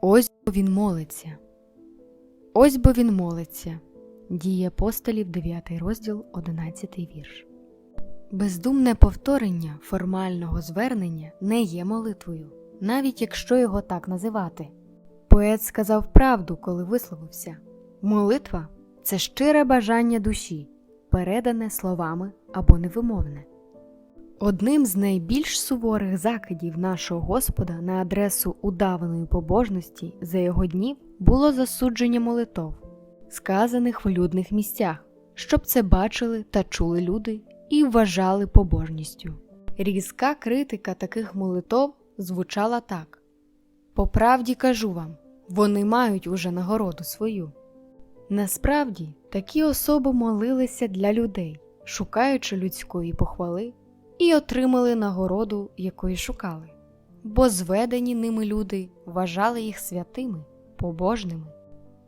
Ось бо він молиться. Ось бо він молиться. Дії апостолів, 9 розділ, 11 вірш. Бездумне повторення формального звернення не є молитвою, навіть якщо його так називати. Поет сказав правду, коли висловився молитва це щире бажання душі, передане словами або невимовне. Одним з найбільш суворих закидів нашого Господа на адресу удаваної побожності за його днів було засудження молитов, сказаних в людних місцях, щоб це бачили та чули люди і вважали побожністю. Різка критика таких молитов звучала так: По правді кажу вам, вони мають уже нагороду свою. Насправді, такі особи молилися для людей, шукаючи людської похвали, і отримали нагороду, якої шукали, бо зведені ними люди вважали їх святими, побожними.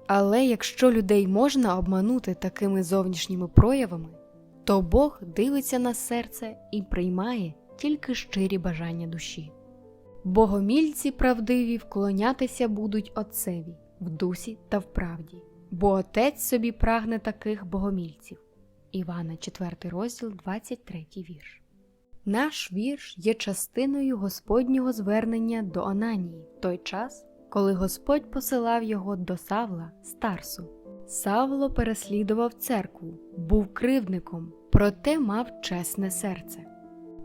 Але якщо людей можна обманути такими зовнішніми проявами, то Бог дивиться на серце і приймає тільки щирі бажання душі. Богомільці правдиві вклонятися будуть Отцеві в дусі та в правді, бо Отець собі прагне таких богомільців. Івана 4 розділ, 23 вірш. Наш вірш є частиною Господнього звернення до Ананії в той час, коли Господь посилав його до Савла, старсу. Савло переслідував церкву, був кривдником, проте мав чесне серце.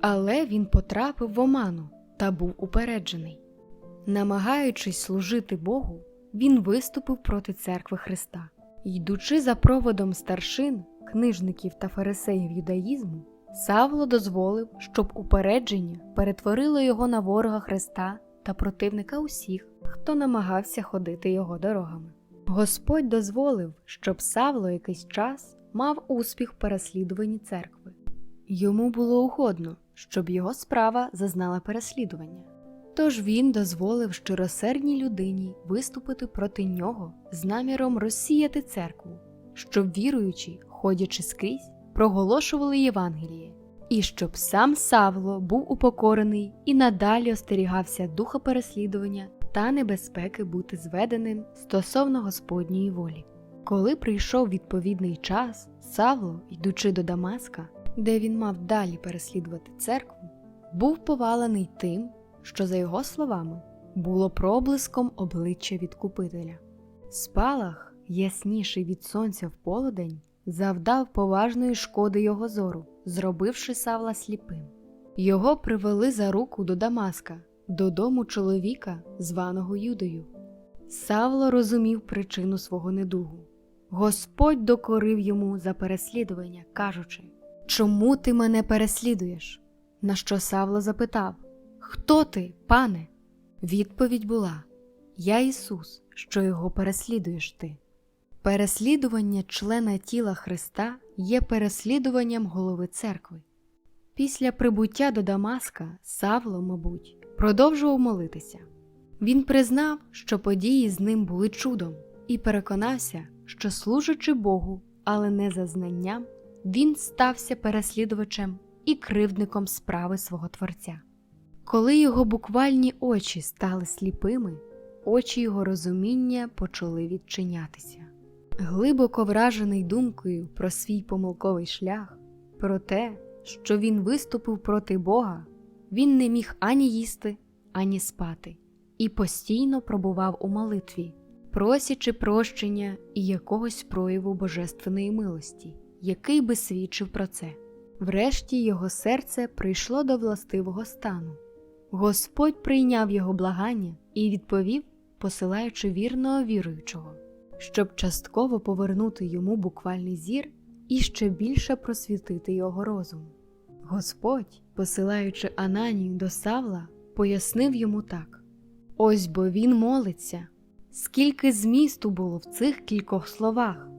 Але він потрапив в оману та був упереджений. Намагаючись служити Богу, він виступив проти церкви Христа. Йдучи за проводом старшин, книжників та фарисеїв юдаїзму, Савло дозволив, щоб упередження перетворило його на ворога Христа та противника усіх, хто намагався ходити його дорогами. Господь дозволив, щоб Савло якийсь час мав успіх в переслідуванні церкви. Йому було угодно, щоб його справа зазнала переслідування. Тож він дозволив щиросердній людині виступити проти нього з наміром розсіяти церкву, щоб віруючі, ходячи скрізь, проголошували Євангеліє, і щоб сам Савло був упокорений і надалі остерігався духа переслідування та небезпеки бути зведеним стосовно Господньої волі. Коли прийшов відповідний час, Савло, йдучи до Дамаска, де він мав далі переслідувати церкву, був повалений тим, що, за його словами, було проблиском обличчя відкупителя. Спалах, ясніший від сонця в полудень, завдав поважної шкоди його зору, зробивши Савла сліпим. Його привели за руку до Дамаска, додому чоловіка, званого Юдою. Савло розумів причину свого недугу. Господь докорив йому за переслідування, кажучи: Чому ти мене переслідуєш? На що Савло запитав: Хто ти, пане? Відповідь була: Я Ісус, що його переслідуєш ти. Переслідування члена тіла Христа є переслідуванням голови церкви. Після прибуття до Дамаска Савло, мабуть, продовжував молитися. Він признав, що події з ним були чудом, і переконався, що, служачи Богу, але не за знанням, він стався переслідувачем і кривдником справи свого Творця. Коли його буквальні очі стали сліпими, очі його розуміння почали відчинятися. Глибоко вражений думкою про свій помилковий шлях, про те, що він виступив проти Бога, він не міг ані їсти, ані спати, і постійно пробував у молитві, просячи прощення і якогось прояву божественної милості, який би свідчив про це. Врешті його серце прийшло до властивого стану. Господь прийняв його благання і відповів, посилаючи вірного віруючого, щоб частково повернути йому буквальний зір і ще більше просвітити його розум. Господь, посилаючи Ананію до Савла, пояснив йому так: ось бо він молиться, скільки змісту було в цих кількох словах.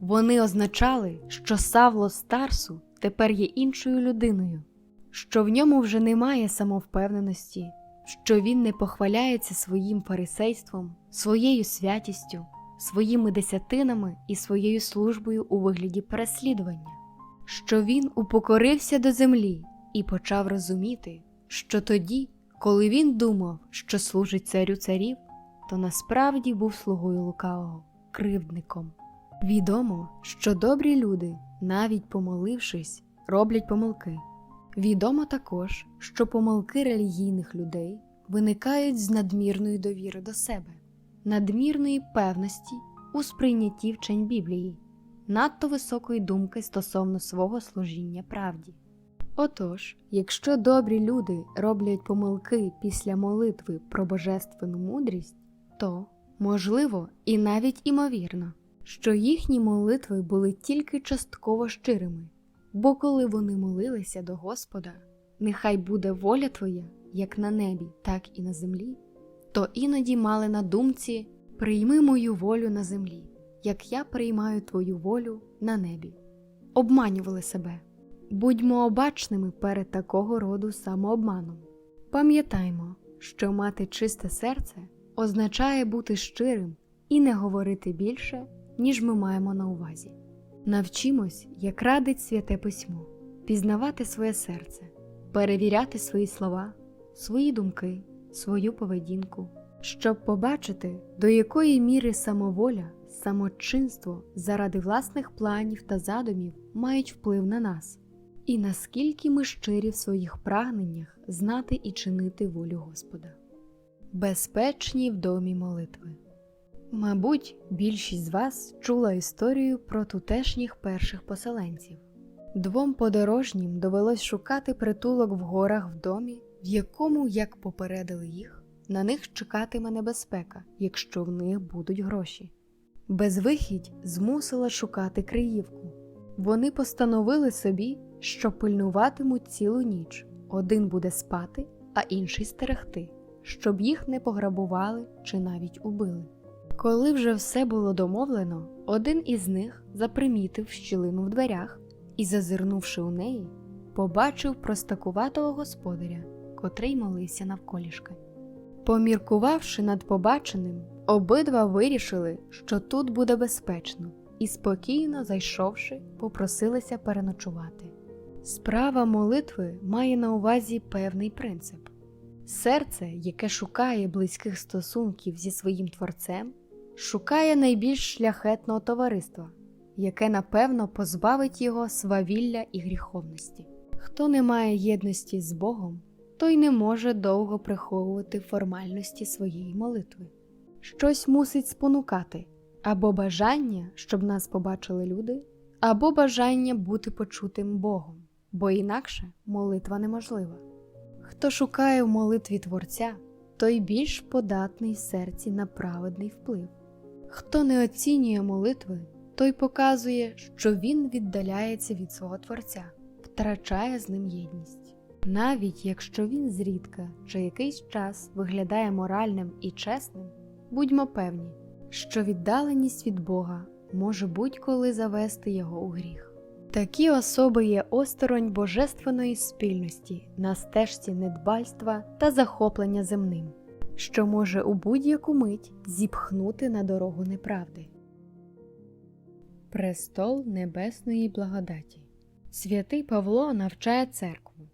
Вони означали, що Савло Старсу тепер є іншою людиною, що в ньому вже немає самовпевненості, що він не похваляється своїм фарисейством, своєю святістю, своїми десятинами і своєю службою у вигляді переслідування, що він упокорився до землі і почав розуміти, що тоді, коли він думав, що служить царю царів, то насправді був слугою лукавого, кривдником. Відомо, що добрі люди, навіть помолившись, роблять помилки. Відомо також, що помилки релігійних людей виникають з надмірної довіри до себе, надмірної певності у сприйнятті вчень Біблії, надто високої думки стосовно свого служіння правді. Отож, якщо добрі люди роблять помилки після молитви про божественну мудрість, то, можливо, і навіть імовірно, що їхні молитви були тільки частково щирими, бо коли вони молилися до Господа, нехай буде воля Твоя, як на небі, так і на землі, то іноді мали на думці прийми мою волю на землі, як я приймаю Твою волю на небі. Обманювали себе. Будьмо обачними перед такого роду самообманом. Пам'ятаймо, що мати чисте серце означає бути щирим і не говорити більше, ніж ми маємо на увазі. Навчимось, як радить святе письмо, пізнавати своє серце, перевіряти свої слова, свої думки, свою поведінку, щоб побачити, до якої міри самоволя, самочинство заради власних планів та задумів мають вплив на нас і наскільки ми щирі в своїх прагненнях знати і чинити волю Господа. Безпечні в домі молитви. Мабуть, більшість з вас чула історію про тутешніх перших поселенців. Двом подорожнім довелось шукати притулок в горах в домі, в якому, як попередили їх, на них чекатиме небезпека, якщо в них будуть гроші. Безвихідь змусила шукати Криївку. Вони постановили собі, що пильнуватимуть цілу ніч. Один буде спати, а інший стерегти, щоб їх не пограбували чи навіть убили. Коли вже все було домовлено, один із них запримітив щілину в дверях і, зазирнувши у неї, побачив простакуватого господаря, котрий молився навколішки. Поміркувавши над побаченим, обидва вирішили, що тут буде безпечно, і спокійно зайшовши, попросилися переночувати. Справа молитви має на увазі певний принцип. Серце, яке шукає близьких стосунків зі своїм творцем, шукає найбільш шляхетного товариства, яке напевно позбавить його свавілля і гріховності. Хто не має єдності з Богом, той не може довго приховувати формальності своєї молитви. Щось мусить спонукати або бажання, щоб нас побачили люди, або бажання бути почутим Богом, бо інакше молитва неможлива. Хто шукає в молитві Творця, той більш податний серці на праведний вплив. Хто не оцінює молитви, той показує, що він віддаляється від свого Творця, втрачає з ним єдність. Навіть якщо він зрідка чи якийсь час виглядає моральним і чесним, будьмо певні, що віддаленість від Бога може будь-коли завести його у гріх. Такі особи є осторонь божественної спільності на стежці недбальства та захоплення земним, що може у будь-яку мить зіпхнути на дорогу неправди. Престол Небесної благодаті Святий Павло навчає церкву.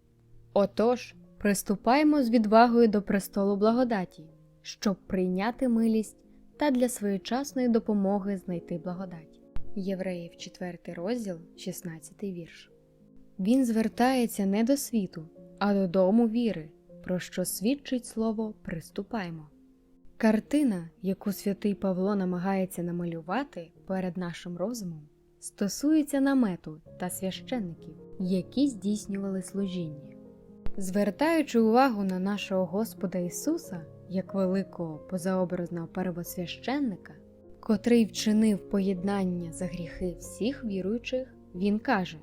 Отож, приступаймо з відвагою до престолу благодаті, щоб прийняти милість та для своєчасної допомоги знайти благодать. Євреїв 4 розділ, 16 вірш. Він звертається не до світу, а до дому віри, про що свідчить слово приступаймо. Картина, яку святий Павло намагається намалювати перед нашим розумом, стосується намету та священників, які здійснювали служіння. Звертаючи увагу на нашого Господа Ісуса як великого позаобразного первосвященника, котрий вчинив поєднання за гріхи всіх віруючих, Він каже,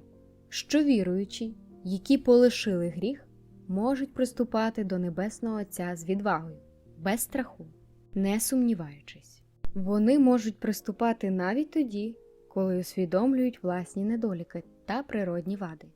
що віруючі, які полишили гріх, можуть приступати до Небесного Отця з відвагою, без страху, не сумніваючись. Вони можуть приступати навіть тоді, коли усвідомлюють власні недоліки та природні вади,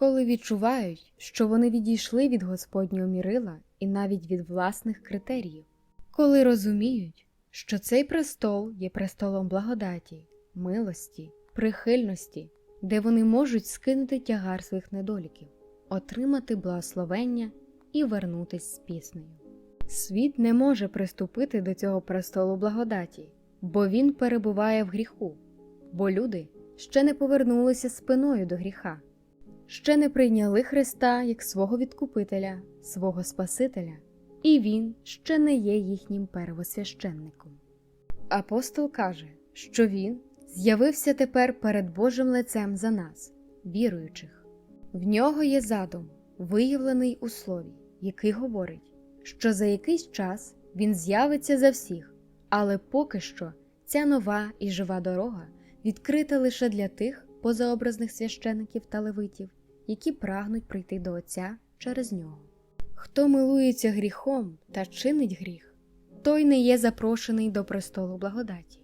коли відчувають, що вони відійшли від Господнього мірила і навіть від власних критеріїв, коли розуміють, що цей престол є престолом благодаті, милості, прихильності, де вони можуть скинути тягар своїх недоліків, отримати благословення і вернутись з піснею. Світ не може приступити до цього престолу благодаті, бо він перебуває в гріху, бо люди ще не повернулися спиною до гріха, ще не прийняли Христа як свого відкупителя, свого Спасителя, і Він ще не є їхнім первосвященником. Апостол каже, що Він з'явився тепер перед Божим лицем за нас, віруючих. В нього є задум, виявлений у слові, який говорить, що за якийсь час він з'явиться за всіх, але поки що ця нова і жива дорога відкрита лише для тих позаобразних священиків та левитів, які прагнуть прийти до Отця через нього. Хто милується гріхом та чинить гріх, той не є запрошений до престолу благодаті.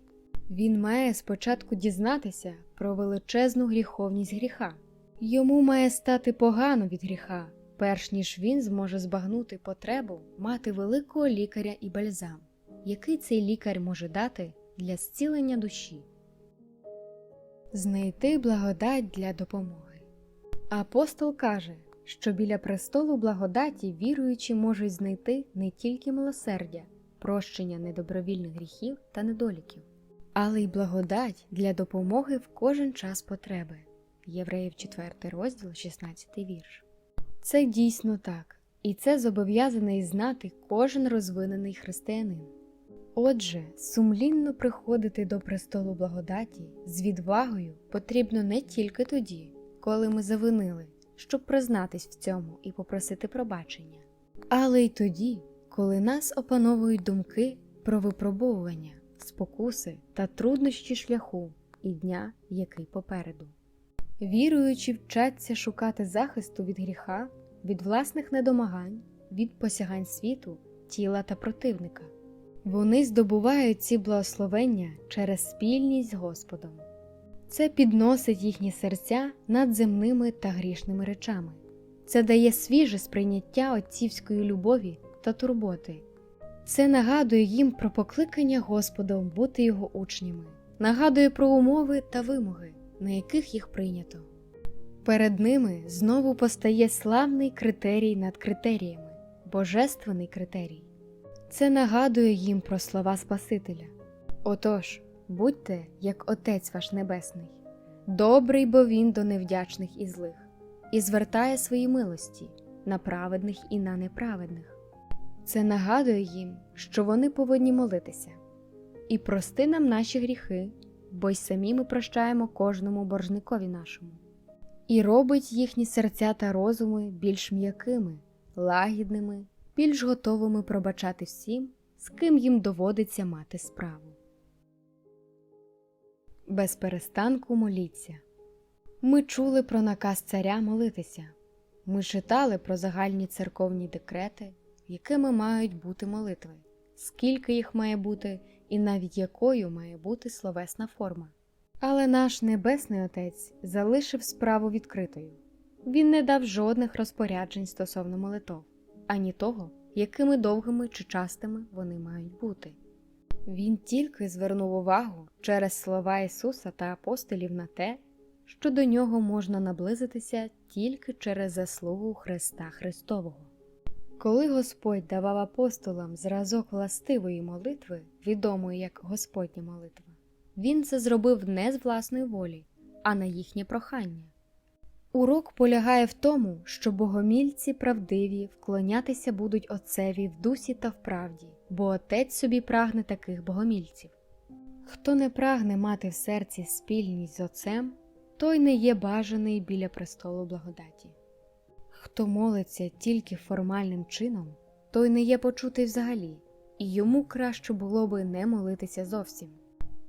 Він має спочатку дізнатися про величезну гріховність гріха. Йому має стати погано від гріха, перш ніж він зможе збагнути потребу мати великого лікаря і бальзам, який цей лікар може дати для зцілення душі. Знайти благодать для допомоги. Апостол каже, що біля престолу благодаті віруючі можуть знайти не тільки милосердя, прощення недобровільних гріхів та недоліків, але й благодать для допомоги в кожен час потреби. Євреїв 4 розділ, 16 вірш. Це дійсно так, і це зобов'язаний знати кожен розвинений християнин. Отже, сумлінно приходити до престолу благодаті з відвагою потрібно не тільки тоді, коли ми завинили, щоб признатись в цьому і попросити пробачення, але й тоді, коли нас опановують думки про випробовування, спокуси та труднощі шляху і дня, який попереду. Віруючі вчаться шукати захисту від гріха, від власних недомагань, від посягань світу, тіла та противника. Вони здобувають ці благословення через спільність з Господом. Це підносить їхні серця над земними та грішними речами. Це дає свіже сприйняття отцівської любові та турботи. Це нагадує їм про покликання Господом бути його учнями, нагадує про умови та вимоги, на яких їх прийнято. Перед ними знову постає славний критерій над критеріями, божественний критерій. Це нагадує їм про слова Спасителя. Отож, будьте, як Отець ваш Небесний, добрий, бо Він до невдячних і злих, і звертає свої милості на праведних і на неправедних. Це нагадує їм, що вони повинні молитися. І прости нам наші гріхи, бо й самі ми прощаємо кожному боржникові нашому, і робить їхні серця та розуми більш м'якими, лагідними, більш готовими пробачати всім, з ким їм доводиться мати справу. Без перестанку моліться. Ми чули про наказ царя молитися. Ми читали про загальні церковні декрети, якими мають бути молитви, скільки їх має бути, і навіть якою має бути словесна форма. Але наш Небесний Отець залишив справу відкритою. Він не дав жодних розпоряджень стосовно молитов, ані того, якими довгими чи частими вони мають бути. Він тільки звернув увагу через слова Ісуса та апостолів на те, що до нього можна наблизитися тільки через заслугу Христа Христового. Коли Господь давав апостолам зразок властивої молитви, відомої як Господня молитва, Він це зробив не з власної волі, а на їхнє прохання. Урок полягає в тому, що богомільці правдиві вклонятися будуть Отцеві в дусі та в правді, бо Отець собі прагне таких богомільців. Хто не прагне мати в серці спільність з Отцем, той не є бажаний біля престолу благодаті. Хто молиться тільки формальним чином, той не є почутий взагалі, і йому краще було би не молитися зовсім.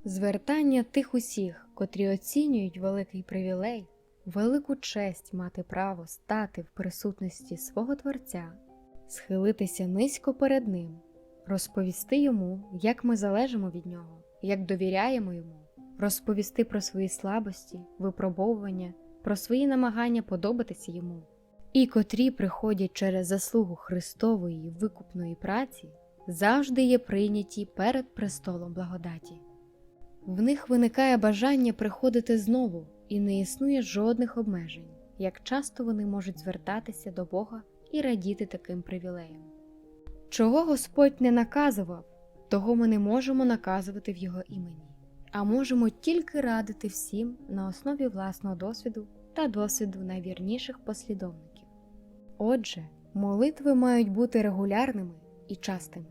Звертання тих усіх, котрі оцінюють великий привілей, велику честь мати право стати в присутності свого Творця, схилитися низько перед Ним, розповісти йому, як ми залежимо від нього, як довіряємо йому, розповісти про свої слабості, випробовування, про свої намагання подобатися йому, і котрі приходять через заслугу Христової викупної праці, завжди є прийняті перед престолом благодаті. В них виникає бажання приходити знову, і не існує жодних обмежень, як часто вони можуть звертатися до Бога і радіти таким привілеям. Чого Господь не наказував, того ми не можемо наказувати в Його імені, а можемо тільки радити всім на основі власного досвіду та досвіду найвірніших послідовників. Отже, молитви мають бути регулярними і частими.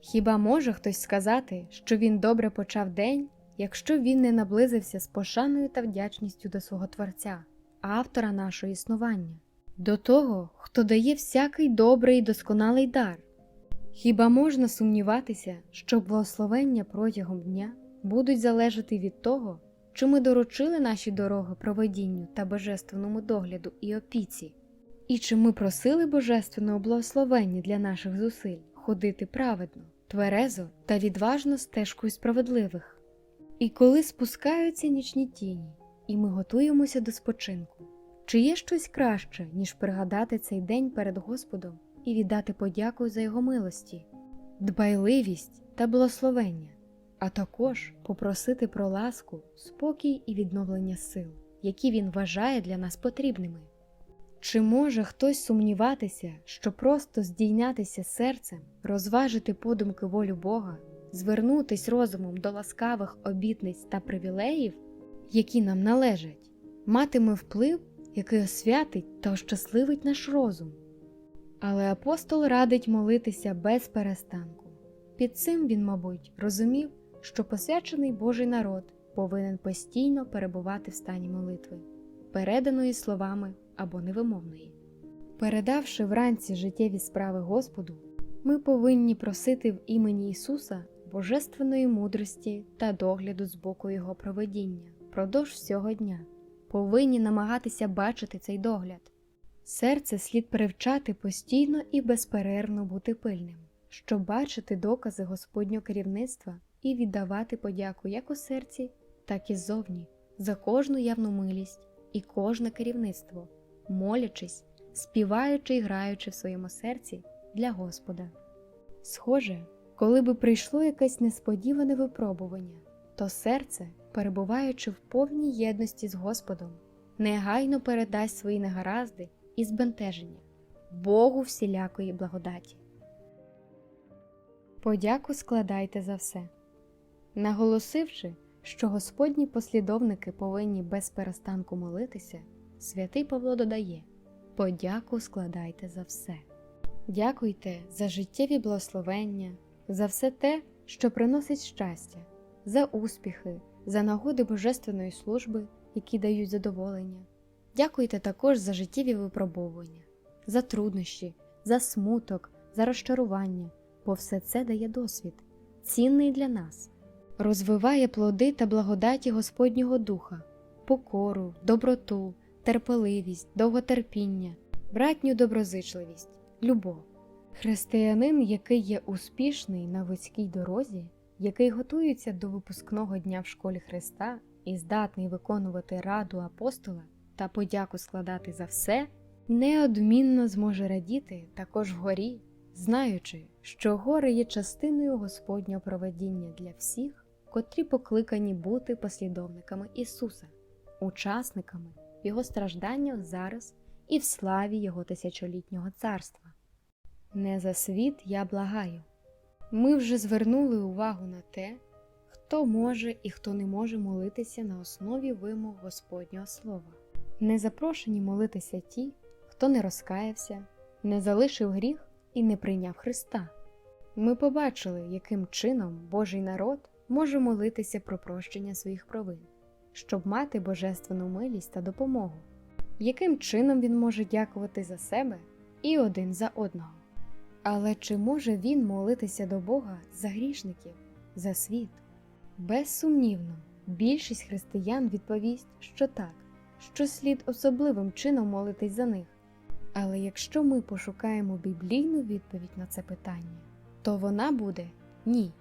Хіба може хтось сказати, що він добре почав день, якщо він не наблизився з пошаною та вдячністю до свого Творця, автора нашого існування, до того, хто дає всякий добрий і досконалий дар? Хіба можна сумніватися, що благословення протягом дня будуть залежати від того, чи ми доручили наші дороги проведінню та божественному догляду і опіці, і чи ми просили божественного благословення для наших зусиль ходити праведно, тверезо та відважно стежкою справедливих? І коли спускаються нічні тіні, і ми готуємося до спочинку, чи є щось краще, ніж пригадати цей день перед Господом і віддати подяку за його милості, дбайливість та благословення, а також попросити про ласку, спокій і відновлення сил, які він вважає для нас потрібними. Чи може хтось сумніватися, що просто здійнятися серцем, розважити подумки волю Бога, звернутись розумом до ласкавих обітниць та привілеїв, які нам належать, матиме вплив, який освятить та ощасливить наш розум? Але апостол радить молитися без перестанку. Під цим він, мабуть, розумів, що посвячений Божий народ повинен постійно перебувати в стані молитви, переданої словами або невимовної. Передавши вранці життєві справи Господу, ми повинні просити в імені Ісуса божественної мудрості та догляду з боку Його проведіння впродовж всього дня, повинні намагатися бачити цей догляд. Серце слід привчати постійно і безперервно бути пильним, щоб бачити докази Господнього керівництва і віддавати подяку як у серці, так і ззовні за кожну явну милість і кожне керівництво, молячись, співаючи і граючи в своєму серці для Господа. Схоже, коли би прийшло якесь несподіване випробування, то серце, перебуваючи в повній єдності з Господом, негайно передасть свої негаразди і збентеження Богу всілякої благодаті. Подяку складайте за все. Наголосивши, що Господні послідовники повинні без перестанку молитися, святий Павло додає Подяку складайте за все. Дякуйте за життєві благословення, за все те, що приносить щастя, за успіхи, за нагоди Божественної служби, які дають задоволення. Дякуйте також за життєві випробовування, за труднощі, за смуток, за розчарування, бо все це дає досвід, цінний для нас, розвиває плоди та благодаті Господнього Духа, покору, доброту, терпеливість, довготерпіння, братню доброзичливість, любов. Християнин, який є успішний на вузькій дорозі, який готується до випускного дня в школі Христа і здатний виконувати раду апостола та подяку складати за все, неодмінно зможе радіти також вгорі, знаючи, що гори є частиною Господнього проведіння для всіх, котрі покликані бути послідовниками Ісуса, учасниками Його страждання зараз і в славі Його тисячолітнього царства. Не за світ я благаю. Ми вже звернули увагу на те, хто може і хто не може молитися на основі вимог Господнього Слова. Не запрошені молитися ті, хто не розкаявся, не залишив гріх і не прийняв Христа. Ми побачили, яким чином Божий народ може молитися про прощення своїх провин, щоб мати божественну милість та допомогу, яким чином він може дякувати за себе і один за одного. Але чи може він молитися до Бога за грішників, за світ? Безсумнівно, більшість християн відповість, що так, що слід особливим чином молитись за них. Але якщо ми пошукаємо біблійну відповідь на це питання, то вона буде ні.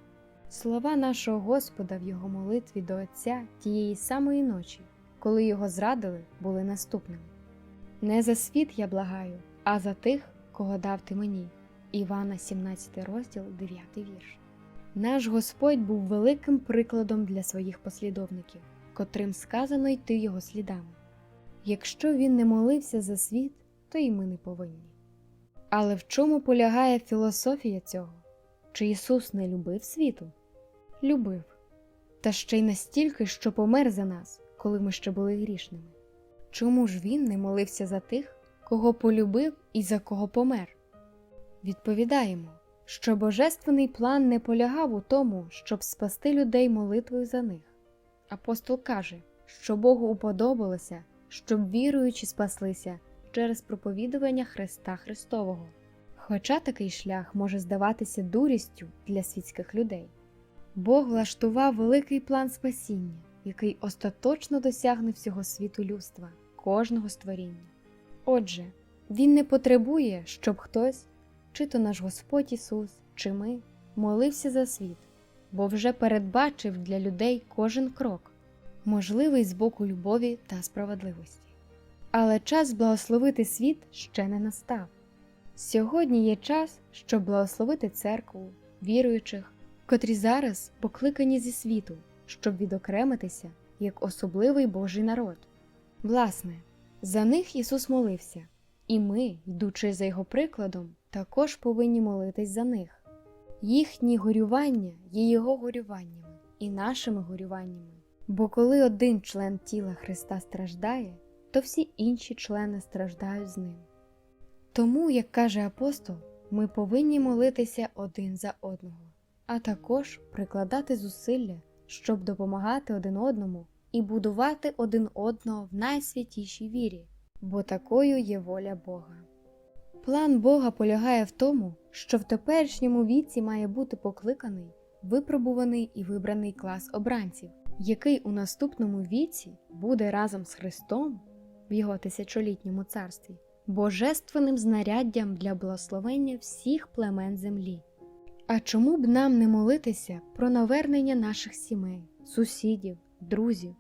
Слова нашого Господа в його молитві до Отця тієї самої ночі, коли його зрадили, були наступними: Не за світ я благаю, а за тих, кого дав ти мені. Івана, 17 розділ, 9 вірш. Наш Господь був великим прикладом для своїх послідовників, котрим сказано йти його слідами. Якщо він не молився за світ, то і ми не повинні. Але в чому полягає філософія цього? Чи Ісус не любив світу? Любив, та ще й настільки, що помер за нас, коли ми ще були грішними. Чому ж він не молився за тих, кого полюбив і за кого помер? Відповідаємо, що божественний план не полягав у тому, щоб спасти людей молитвою за них. Апостол каже, що Богу уподобалося, щоб віруючі спаслися через проповідування Христа Христового. Хоча такий шлях може здаватися дурістю для світських людей. Бог влаштував великий план спасіння, який остаточно досягне всього світу людства, кожного створіння. Отже, Він не потребує, щоб хтось, чи то наш Господь Ісус, чи ми, молився за світ, бо вже передбачив для людей кожен крок, можливий з боку любові та справедливості. Але час благословити світ ще не настав. Сьогодні є час, щоб благословити церкву, віруючих, котрі зараз покликані зі світу, щоб відокремитися як особливий Божий народ. Власне, за них Ісус молився, і ми, йдучи за Його прикладом, також повинні молитись за них. Їхні горювання є Його горюваннями і нашими горюваннями. Бо коли один член тіла Христа страждає, то всі інші члени страждають з ним. Тому, як каже апостол, ми повинні молитися один за одного, а також прикладати зусилля, щоб допомагати один одному і будувати один одного в найсвятішій вірі, бо такою є воля Бога. План Бога полягає в тому, що в теперішньому віці має бути покликаний, випробуваний і вибраний клас обранців, який у наступному віці буде разом з Христом в його тисячолітньому царстві божественним знаряддям для благословення всіх племен землі. А чому б нам не молитися про навернення наших сімей, сусідів, друзів?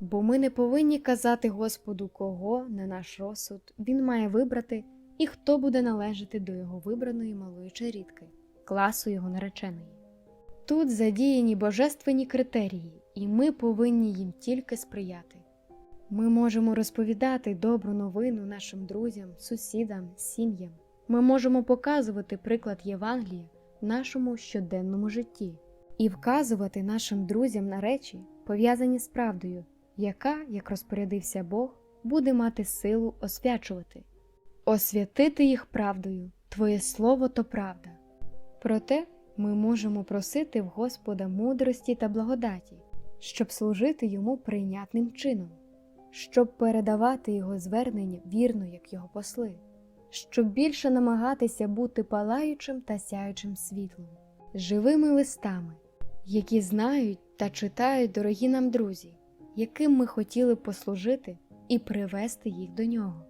Бо ми не повинні казати Господу, кого на наш розсуд Він має вибрати і хто буде належати до його вибраної малої чарідки, класу його нареченої. Тут задіяні божественні критерії, і ми повинні їм тільки сприяти. Ми можемо розповідати добру новину нашим друзям, сусідам, сім'ям. Ми можемо показувати приклад Євангелія в нашому щоденному житті і вказувати нашим друзям на речі, пов'язані з правдою, яка, як розпорядився Бог, буде мати силу освячувати, освятити їх правдою, Твоє Слово то правда. Проте ми можемо просити в Господа мудрості та благодаті, щоб служити йому прийнятним чином щоб передавати його звернення вірно, як його посли, щоб більше намагатися бути палаючим та сяючим світлом, живими листами, які знають та читають дорогі нам друзі, яким ми хотіли послужити і привести їх до нього.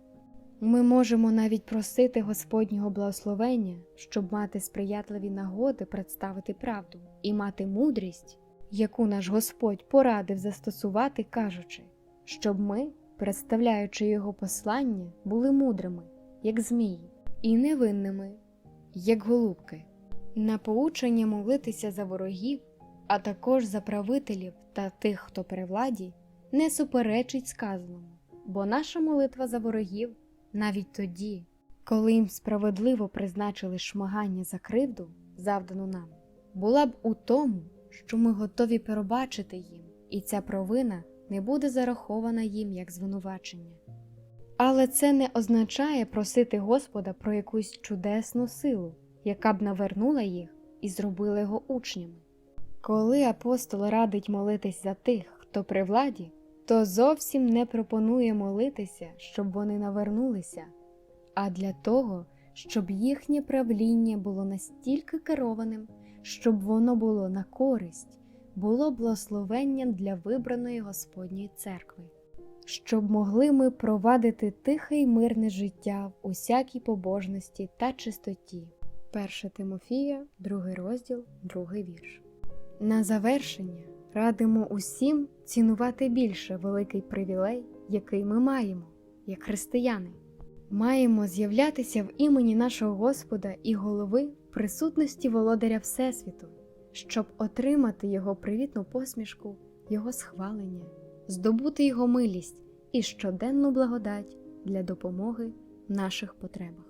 Ми можемо навіть просити Господнього благословення, щоб мати сприятливі нагоди представити правду і мати мудрість, яку наш Господь порадив застосувати, кажучи щоб ми, представляючи його послання, були мудрими, як змії, і невинними, як голубки, на поучення молитися за ворогів, а також за правителів та тих, хто при владі, не суперечить сказаному, бо наша молитва за ворогів навіть тоді, коли їм справедливо призначили шмагання за кривду, завдану нам, була б у тому, що ми готові пробачити їм, і ця провина не буде зарахована їм як звинувачення. Але це не означає просити Господа про якусь чудесну силу, яка б навернула їх і зробила його учнями. Коли апостол радить молитись за тих, хто при владі, то зовсім не пропонує молитися, щоб вони навернулися, а для того, щоб їхнє правління було настільки керованим, щоб воно було на користь було благословенням для вибраної Господньої церкви, щоб могли ми провадити тихе й мирне життя в усякій побожності та чистоті. 1 Тимофія, 2 розділ, 2 вірш. На завершення радимо усім цінувати більше великий привілей, який ми маємо, як християни. Маємо з'являтися в імені нашого Господа і голови в присутності володаря Всесвіту щоб отримати Його привітну посмішку, Його схвалення, здобути Його милість і щоденну благодать для допомоги в наших потребах.